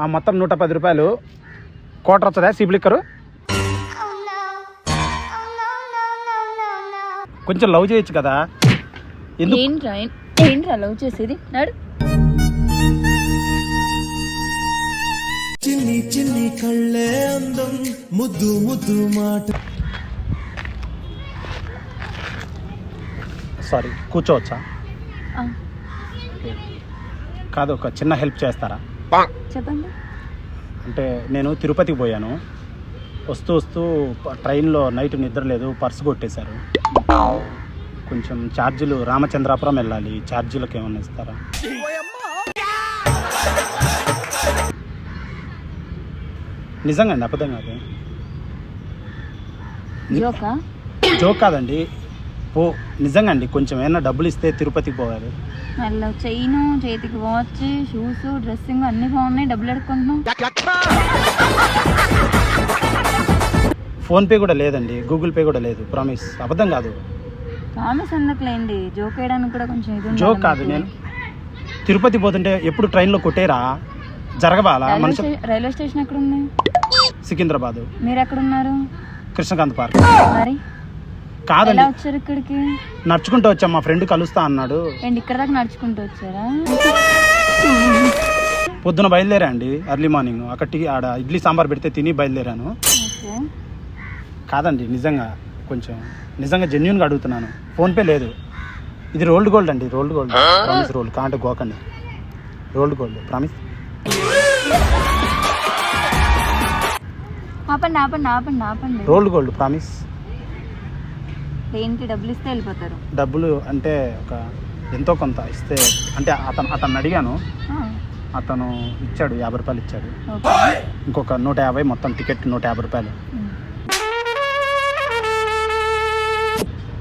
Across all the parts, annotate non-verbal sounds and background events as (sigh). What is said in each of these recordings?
ఆ మొత్తం నూట పది రూపాయలు కోటర్ వస్తుందా? సిబ్లిక్కరు కొంచెం లవ్ చేయొచ్చు కదా. ఎందుకు? ఏంట్రా లవ్ చేసేది? నడు. చిన్ని చిన్ని కళ్ళే అందం ముద్దు ముద్దు మాట. సారీ కూర్చోవచ్చా? కాదు ఒక చిన్న హెల్ప్ చేస్తారా? చెప్పండి. అంటే నేను తిరుపతికి పోయాను. వస్తూ వస్తూ ట్రైన్లో నైట్ నిద్ర లేదు పర్సు కొట్టేశారు. కొంచెం ఛార్జీలు రామచంద్రాపురం వెళ్ళాలి ఛార్జీలకు ఏమన్నా ఇస్తారా? నిజంగా అండి అబద్ధం కాదు. జోక్ కాదండి పో నిజంగా అండి కొంచెం ఏమైనా డబ్బులు ఇస్తే తిరుపతికి పోవాలి. మళ్ళీ చైన్ చేతికి వాచ్ షూస్ డ్రెస్సింగ్ అన్ని బాగున్నాయి డబ్బులు అడుక్కుంటున్నాం ఫోన్పే కూడా లేదండి గూగుల్ పే కూడా లేదు ప్రామిస్ అబద్ధం కాదు. ప్రామిస్ ఎందుకులేండి? జోక్ వేయడానికి కూడా కొంచెం ఇది జోక్ కాదు. నేను తిరుపతి పోతుంటే ఎప్పుడు ట్రైన్లో కొట్టేరా? జరగబాలా మనిషి రైల్వే స్టేషన్ ఎక్కడ ఉంది సికింద్రాబాద్. మీరు ఎక్కడ ఉన్నారు కృష్ణకాంత్ పార్క్. మరి? ఎలా కాదండి వచ్చారు ఇక్కడికి? నడుచుకుంటూ వచ్చాం. మా ఫ్రెండ్ కలుస్తా అన్నాడు. ఏంటి ఇక్కడ దాకా నడుచుకుంటూ వచ్చారా? పొద్దున బయలుదేరా అండి ఎర్లీ మార్నింగ్. అక్కడ టీ ఆడ ఇడ్లీ సాంబార్ పెడితే తిని బయలుదేరాను. ఓకే. కాదండి నిజంగా కొంచెం నిజంగా జెన్యున్గా అడుగుతున్నాను. ఫోన్పే లేదు. ఇది రోల్డ్ గోల్డ్ అండి రోల్డ్ గోల్డ్. ప్రామిస్ రోల్డ్ కాంటే గోకండి. రోల్డ్ గోల్డ్ ప్రామిస్ ఆపండి ఆపండి ఆపండి ఆపండి. రోల్డ్ గోల్డ్ ప్రామిస్ దేనికి డబ్బులు ఇస్తే వెళ్ళిపోతారు. డబ్బులు అంటే ఒక ఎంతో కొంత ఇస్తే అంటే అతను అతను అడిగాను. అతను ఇచ్చాడు యాభై రూపాయలు ఇచ్చాడు. ఇంకొక నూట యాభై మొత్తం టికెట్ నూట యాభై రూపాయలు.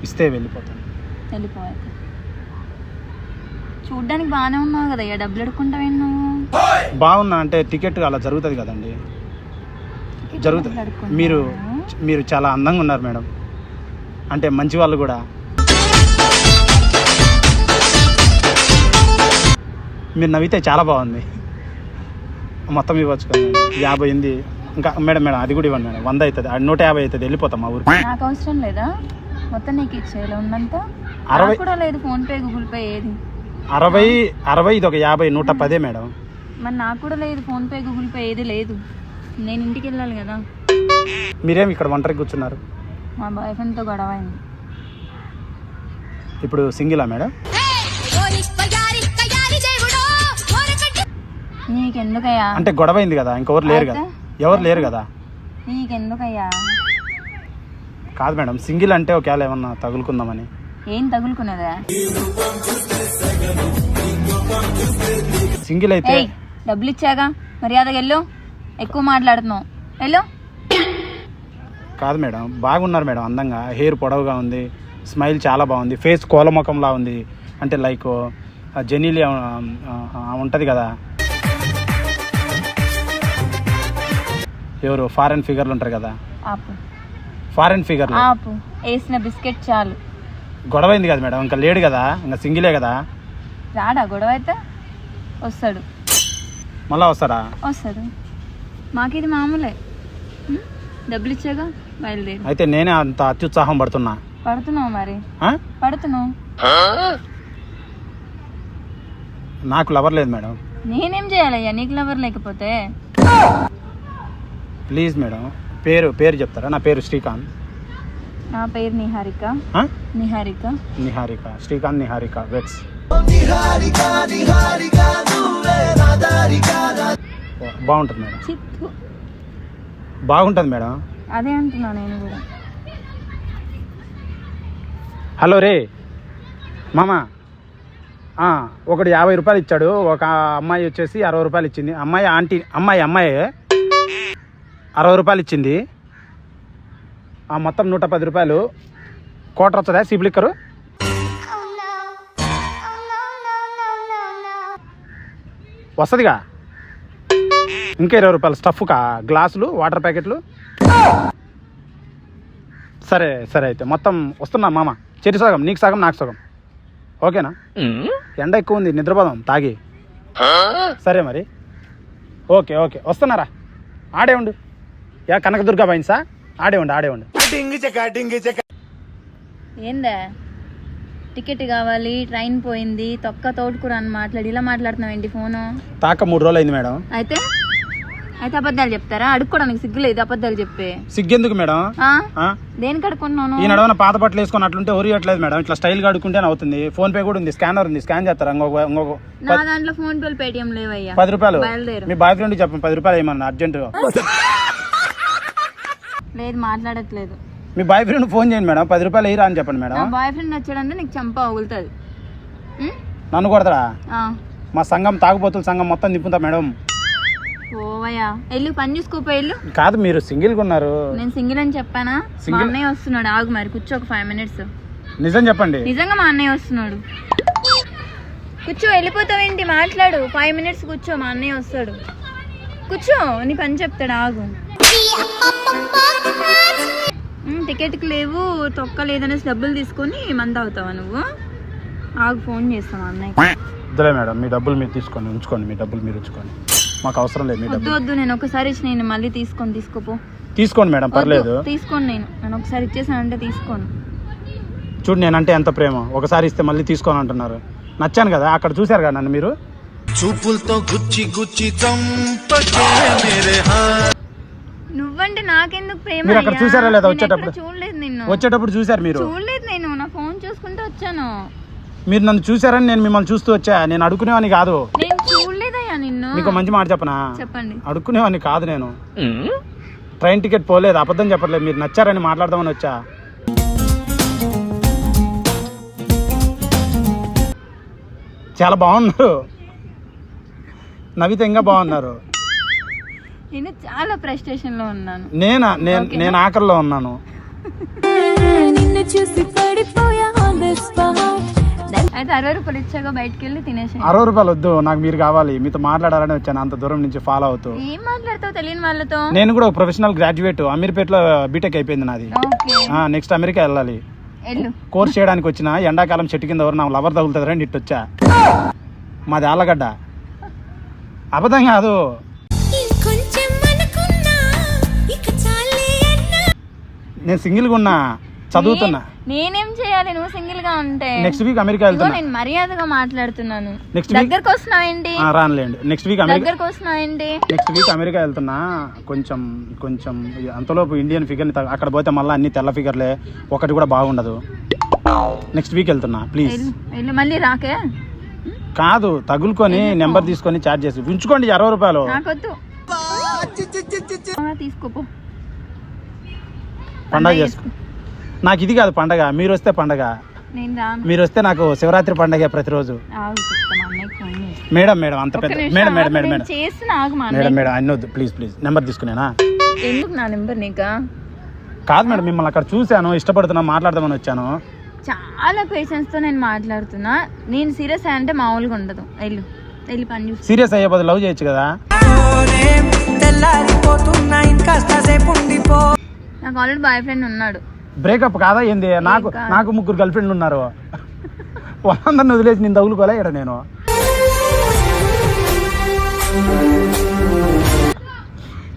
ఇస్తే వెళ్ళిపోతాను వెళ్ళిపోయాక చూడ్డానికి బాగానే ఉన్నావు కదా ఇక డబ్బులు నువ్వు? బాగున్నా అంటే టికెట్ అలా జరుగుతుంది కదండి. జరుగుతుంది? మీరు మీరు చాలా అందంగా ఉన్నారు మేడం. అంటే మంచి వాళ్ళు కూడా. మీరు నవ్వితే చాలా బాగుంది. మొత్తం ఇవ్వచ్చు కదా. యాభై ఎనిమిది ఇంకా మేడం మేడం అది కూడా ఇవ్వండి మేడం. వంద అవుతుంది. నూట యాభై అవుతుంది. వెళ్ళిపోతాం మా ఊరికి. నాకు అవసరం లేదా? మొత్తం నీకు ఇచ్చేయాలి. ఉన్నంత? అరవై కూడా లేదు ఫోన్ పే గూగుల్ పే ఏది? అరవై అరవై ఇది ఒక యాభై నూట పదే మేడం. మరి నాకు కూడా లేదు ఫోన్ పే గూగుల్ పే ఏది లేదు. నేను ఇంటికి వెళ్ళాలి కదా. మీరేం ఇక్కడ ఒంటరికి కూర్చున్నారు? మా బాయ్ ఫ్రెండ్తో గొడవ అయింది. ఇప్పుడు సింగిలా మేడం? నీకెందుకయ్యా? అంటే గొడవ అయింది కదా ఇంకెవరు లేరు కదా. ఎవరు లేరు కదా? నీకెందుకయ్యా? కాదు మేడం సింగిల్ అంటే ఒకవేళ ఏమన్నా తగులుకుందామని. ఏం తగులుకునేదా? సింగిల్ అయితే డబ్బులు ఇచ్చాగా మర్యాదగా వెళ్ళు. ఎక్కువ మాట్లాడుతున్నావు. వెళ్ళు. కాదు మేడం. బాగున్నారు మేడం అందంగా. హెయిర్ పొడవుగా ఉంది. స్మైల్ చాలా బాగుంది. ఫేస్ కోలముఖంలా ఉంది. అంటే లైక్ జెనీలి ఉంటుంది కదా. ఎవరు? ఫారెన్ ఫిగర్లు ఉంటారు కదా. ఫారెన్ ఫిగర్లు? ఆపు. వేసిన బిస్కెట్ చాలు. గొడవ అయింది కదా మేడం. ఇంకా లేడు కదా. ఇంకా సింగిలే కదా. రాడా? గొడవ అయితే వస్తాడు. మళ్ళా వస్తారా వస్తాడు. మాకు ఇది మామూలే? డబ్బులు ఇచ్చాగా బయలుదేరి. అయితే నేనే అంత అత్యుత్సాహం పడుతున్నా. పడుతున్నావు మరి? పడుతున్నావు నాకు లవర్ లేదు మేడం. నేనేం చేయాలయ్యా? నీకు లవర్ లేకపోతే? Please madam. పేరు పేరు చెప్తారా? నా పేరు శ్రీకాంత్. నా పేరు నిహారిక? నిహారిక. నిహారిక. శ్రీకాంత్ నిహారిక వెట్స్ బాగుంటుంది మేడం. బాగుంటుంది మేడం. అదే అంటున్నా నేను కూడా. హలో రే మామ. ఒకడు యాభై రూపాయలు ఇచ్చాడు ఒక అమ్మాయి వచ్చేసి అరవై రూపాయలు ఇచ్చింది. అమ్మాయి ఆంటీ అమ్మాయి అమ్మాయి? అరవై రూపాయలు ఇచ్చింది. ఆ మొత్తం నూట పది రూపాయలు. కోటర్ వస్తుందా? సిబ్లిక్కరు వస్తుందిగా? ఇంకా ఇరవై రూపాయలు. స్టఫ్కా? గ్లాసులు? వాటర్ ప్యాకెట్లు? సరే సరే అయితే. మొత్తం వస్తున్నా మామ. చెరి సగం నీకు సగం నాకు సగం. ఓకేనా? ఎండ ఎక్కువ ఉంది నిద్రపోదాం తాగి. సరే మరి. Okay okay. వస్తున్నారా? ఆడే ఉండు. యా కనకదుర్గ బైన్సా ఆడే ఉండు ఆడే ఉండు. ఏందా? టికెట్ కావాలి ట్రైన్ పోయింది తొక్క తోడుకురా అని మాట్లాడి. ఇలా మాట్లాడుతున్నావు ఏంటి ఫోను? తాక మూడు రోజులు అయింది మేడం. అయితే? అయితే అబద్ధాలు చెప్తారా? అడుక్కోవడానికి సిగ్గులేదు అబద్ధాలు చెప్పే. సిగ్గెందుకు మేడం? దేనికి అడుక్కున్నాను ఈ నడవన పాత బట్టలు వేసుకొని అట్లుంటే ఒరియట్లేదు మేడం. ఇట్లా స్టైల్గా అడుకుంటేనే అవుతుంది? ఫోన్ పే కూడా ఉంది స్కానర్ ఉంది స్కాన్ చేస్తారా? ఇంకొక ఇంకొక నా దాంట్లో ఫోన్ పేలు పేటిఎం లేవయ్యా. పది రూపాయలు. బయలుదేరు. మీ బాయ్ ఫ్రెండ్ చెప్పండి పది రూపాయలు ఏమన్నా అర్జెంటుగా? లేదు మాట్లాడట్లేదు. మీ బాయ్ ఫ్రెండ్ ఫోన్ చేయండి మేడం పది రూపాయలు వేయరా అని చెప్పండి మేడం. బాయ్ ఫ్రెండ్ వచ్చాడంటే నీకు చంప పగులుతుంది నన్ను కొడతారా మా సంఘం తాగుబోతుల సంఘం మొత్తం నింపుతా మేడం. ఓవయ్యా వెళ్ళు పని చూసుకోపో వెళ్ళు కాదు మీరు సింగిల్గా ఉన్నారు. నేను సింగిల్ అని చెప్పానా? మా Single? అన్నయ్య వస్తున్నాడు. ఆగు మరి కూర్చో ఒక ఫైవ్ మినిట్స్ నిజం చెప్పండి. నిజంగా మా అన్నయ్య వస్తున్నాడు. కూర్చో వెళ్ళిపోతావేంటి మాట్లాడు. ఫైవ్ మినిట్స్ కూర్చో మా అన్నయ్య వస్తాడు. కూర్చో నీ పని చెప్తాడు ఆగు. ఉమ్, టికెట్కి లేవు తొక్క లేదనేసి డబ్బులు తీసుకొని మంద అవుతావా నువ్వు? ఆగు ఫోన్ చేస్తాను అన్నయ్య వద్దులే మేడం మీ డబ్బులు మీరు తీసుకోండి ఉంచుకోండి మీ డబ్బులు మీరు ఉంచుకోండి. మాకు అవసరం లేదు మీ వద్దు డబ్బులు. వద్దు నేను ఒకసారి ఇచ్చి నేను మళ్ళీ తీసుకొని తీసుకోపో. తీసుకోండి మేడం పర్లేదు. వద్దు, తీసుకోను నేను. నేను ఒకసారి ఇచ్చేసానంటే తీసుకోను. చూడు నేనంటే ఎంత ప్రేమ. ఒకసారి ఇస్తే మళ్ళీ తీసుకోని అంటున్నారు. నచ్చాను కదా అక్కడ చూశారు కదా నన్ను మీరు? చూపులతో గుచ్చి గుచ్చి చంపకే మేరే నువ్వంటే నాకెందుకు ప్రేమ మీరు అక్కడ అయ్యా? చూసారా లేదా నేను వచ్చేటప్పుడు? చూడలేదు నిన్ను. వచ్చేటప్పుడు చూశారు మీరు? చూడలేదు నేను నా ఫోన్ చూసుకుంటూ వచ్చాను. మీరు నన్ను చూశారని నేను మిమ్మల్ని చూస్తూ వచ్చా? నేను అడుక్కునేవాని కాదు. నేను నిన్ను. మీకు మంచి మాట చెప్పనా? చెప్పండి. అడుక్కునేవాడిని కాదు నేను. ట్రైన్ టికెట్ పోలేదు అబద్ధం చెప్పట్లేదు మీరు నచ్చారని మాట్లాడదామని వచ్చా? చాలా బాగున్నారు. నవ్వితే ఇంకా బాగున్నారు. నేను చాలా ఫ్రస్ట్రేషన్లో ఉన్నాను. నేనా? నేను ఆఖరిలో ఉన్నాను. నిన్ను చూసి పడిపోయా. అయితే అరవై రూపాయలు ఇచ్చాక బయటకు వెళ్ళి తినేసి అరవై రూపాయలు వద్దు నాకు మీరు కావాలి మీతో మాట్లాడాలని వచ్చాను అంత దూరం నుంచి ఫాలో అవుతూ. ఏం మాట్లాడతావు తెలియని వాళ్ళతో? నేను కూడా ఒక ప్రొఫెషనల్ గ్రాడ్యుయేట్ అమీర్పేటలో బీటెక్ అయిపోయింది నాది. ఓకే. నెక్స్ట్ అమెరికా వెళ్ళాలి. వెళ్ళు. కోర్స్ చేయడానికి వచ్చిన ఎండాకాలం చెట్టు కింద ఎవరు నా లవర్ తగులుతుందని ఇటు వచ్చా. మాది ఆళ్ళగడ్డ. అబద్ధం కాదు. ఇంకొంచెం అనుకున్నా, ఇక చాలే అన్నా. నేను సింగిల్గా ఉన్నా చదువుతున్నా. నేనేం చేయాలి? నువ్వు సింగిల్గా ఉంటే. నెక్స్ట్ వీక్ అమెరికా వెళ్తున్నా. నేను మర్యాదగా మాట్లాడుతున్నాను. Week- దగ్గరకు వస్తున్నావేంటి ఆ, రానులేండి. నెక్స్ట్ వీక్ అమెరికా దగ్గరకు వస్తున్నావేంటి నెక్స్ట్ వీక్ అమెరికా వెళ్తున్నా. కొంచెం కొంచెం అంతలోపు ఇండియన్ ఫిగర్ని తగ- అక్కడ పోతే మళ్ళీ అన్ని తెల్ల ఫిగర్లే ఒకటి కూడా బాగుండదు. నెక్స్ట్ వీక్ వెళ్తున్నా ప్లీజ్ మళ్ళీ రాకే? కాదు తగులుకొని నెంబర్ తీసుకొని చార్జ్ చేసి. ఉంచుకోండి అరవై రూపాయలు. నాకొద్దు. ఆ, తీసుకోపో పండగ చేసుకో నాకు ఇది కాదు పండగ మీరు వస్తే పండగ. మీరు వస్తే నాకు శివరాత్రి పండగ ప్రతిరోజు. మేడం మేడం అంత పెద్ద madam madam madam madam. Madam madam అన్నీ వద్దు ప్లీజ్ ప్లీజ్ నెంబర్ తీసుకునేనా? ఎందుకు నా నెంబర్ నీకా? కాదు మేడం మిమ్మల్ని అక్కడ చూశాను ఇష్టపడుతున్నా మాట్లాడదామని వచ్చాను. చాలా పేషెన్స్తో నేను మాట్లాడుతున్నా. నేను సీరియస్ అంటే మామూలుగా ఉండదు. వెళ్ళు. వెళ్ళి పని సీరియస్ అయ్యే బదులు లవ్ చేయొచ్చు కదా? నాకు ఆల్రెడీ బాయ్ ఫ్రెండ్ ఉన్నాడు. బ్రేకప్ కాదా ఏంది? నాకు. నాకు ముగ్గురు గర్ల్ ఫ్రెండ్లు ఉన్నారు. వాళ్ళందరిని వదిలేసి నేను తగులుకోలే ఇక్కడ నేను.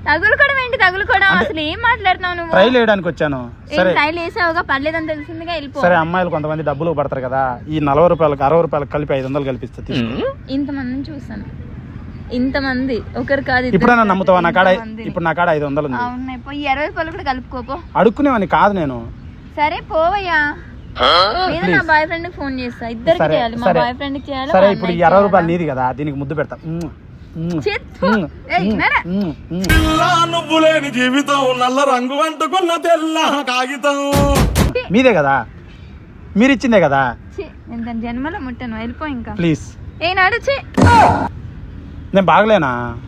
తగులుకోవడం ఏంటి? తగులుకోవడం అసలు ఏం మాట్లాడుతున్నావు నువ్వు? ట్రైల్ వేయడానికి వచ్చాను. సరే. ట్రైల్ వేసావుగా? పర్లేదని తెలిసిందిగా వెళ్ళిపో. సరే అమ్మాయిలు కొంతమంది డబ్బులు పడతారు కదా. ఈ నలభై రూపాయలకు అరవై రూపాయలకు కలిపి ఐదు వందలు కల్పిస్తే. ఇంతమందిని చూసాను. ఇంతమంది. ఒకరు కాదు కాదు, నమ్ముతావా? నా కాడ. ఇప్పుడు నా కాడ ఐదు వందలు ఉంది అవునాయి పోయి ఇరవై రూపాయలు కూడా కలుపుకోపో అడుక్కునేవాని కాదు నేను. సరే పోవయ్యా. నేను నా బాయ్ ఫ్రెండ్ ఫోన్ చేస్తా. ఇద్దరికి చేయాలి. మా బాయ్ ఫ్రెండ్కి చేయాలి సరే ఇప్పుడు అరవై రూపాయలు? నీది కదా దీనికి ముద్దు పెడతా. ఉమ్, ఉమ్, చిత్తు. ఉమ్, ఏయ్, ఉమ్, మేరా. ఉమ్, ఉమ్. నువ్వు లేని జీవితం నల్ల రంగు అంటుకున్న తెల్ల కాగితం. మీదే కదా? మీరు ఇచ్చిందే కదా జన్మలో ముట్టాను వెళ్ళిపో ఇంకా. ప్లీజ్. ఏ నడుచి నేను బాగలేనా?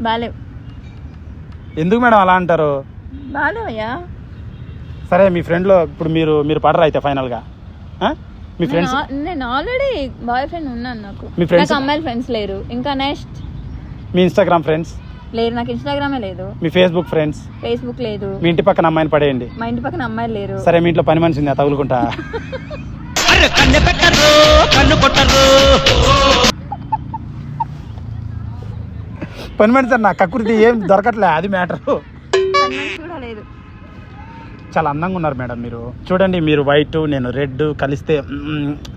బాలేవు. ఎందుకు మేడం అలా అంటారు? బాలేవయ్యా. సరే మీ ఫ్రెండ్లో ఇప్పుడు మీరు మీరు పడరా అయితే ఫైనల్గా? ఆ? మీ ఫ్రెండ్స్ నేను ఆల్రెడీ బాయ్ ఫ్రెండ్ ఉన్నాను నాకు. మీ friends- నాకు అమ్మాయిల ఫ్రెండ్స్ లేరు. ఇంకా నెక్స్ట్? మీ ఇన్స్టాగ్రామ్ ఫ్రెండ్స్? లేరు నాకు ఇన్స్టాగ్రామే లేదు. మీ ఫేస్బుక్ ఫ్రెండ్స్? ఫేస్బుక్ లేదు. మీ ఇంటి పక్కన అమ్మాయిని పడేయండి. మా ఇంటి పక్కన అమ్మాయిలు లేరు. సరే మీ ఇంట్లో పని మనిషి ఉంది తగులుకుంటా (laughs) పని మనిషి అన్న కక్కుర్తి ఏం దొరకట్లే అది మ్యాటర్ చాలా అందంగా ఉన్నారు మేడం మీరు. చూడండి మీరు వైట్ నేను రెడ్ కలిస్తే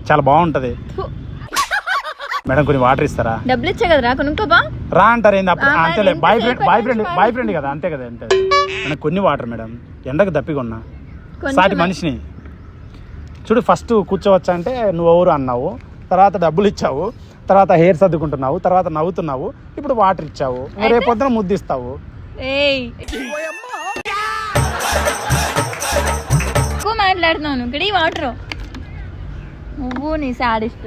చాలా బాగుంటది. మేడం కొన్ని వాటర్ ఇస్తారా? డబ్బులు ఇచ్చా కొనుక్కోబా రా అంటారు ఏంది? అప్పుడు అంతేలే boyfriend boyfriend boyfriend కదా అంతే కదా అంతే. మేడం కొన్ని వాటర్ మేడం ఎండకు దప్పిగా ఉన్నా సాటి మనిషిని. చూడు ఫస్ట్ కూర్చోవచ్చా అంటే నువ్వు ఎవరు అన్నావు తర్వాత డబ్బులు ఇచ్చావు తర్వాత హెయిర్ సర్దుకుంటున్నావు తర్వాత నవ్వుతున్నావు ఇప్పుడు వాటర్ ఇచ్చావు? రేపు పొద్దున ముద్దిస్తావు. ఏయ్. ఎక్కువ మాట్లాడుతున్నావు ఇక్కడ ఈ వాటర్ నువ్వు నీ సాడిస్ట్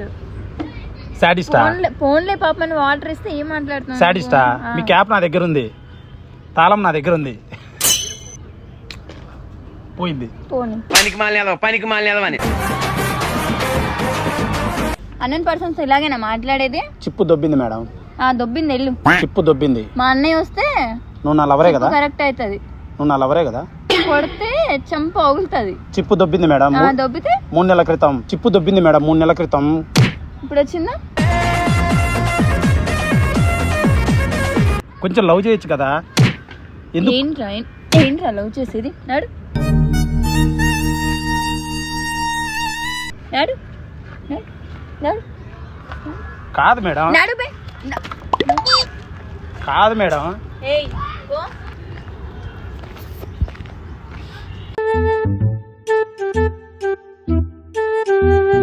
సాడిస్టా ఫోన్లే ఫోన్లే పాపని వాటర్ ఇస్తే ఏం మాట్లాడుతున్నావు సాడిస్టా. మీ క్యాప్ నా దగ్గర ఉంది. తాళం నా దగ్గర ఉంది. పోయింది. పోనీ. పనికి మాలిన పనికి మాలిన అని. అన్నన్ పర్సన్స్ ఇలాగేనా మాట్లాడేది? చిప్పు దొబ్బింది మేడం. ఆ దొబ్బింది వెళ్ళు. చిప్పు దొబ్బింది. మా అన్నయ్య వస్తే నువ్వు నా లవరే కదా? కరెక్ట్ అవుతుంది. నువ్వు నా లవరే కదా? కొడితే చెంప పగులుతుంది చిప్పు దొబ్బింది మేడం. ఆ, దొబ్బితే? మూడు నెలల క్రితం. చిప్పు దొబ్బింది మేడం మూడు నెలల క్రితం. ఇప్పుడు వచ్చిందా కొంచెం లవ్ చేయొచ్చు కదా? ఎందుకు? ఏంట్రా ఏం- ఏంట్రా లవ్ చేసేది? నాడు. నాడు. కాదు మేడం. కాదు మేడం.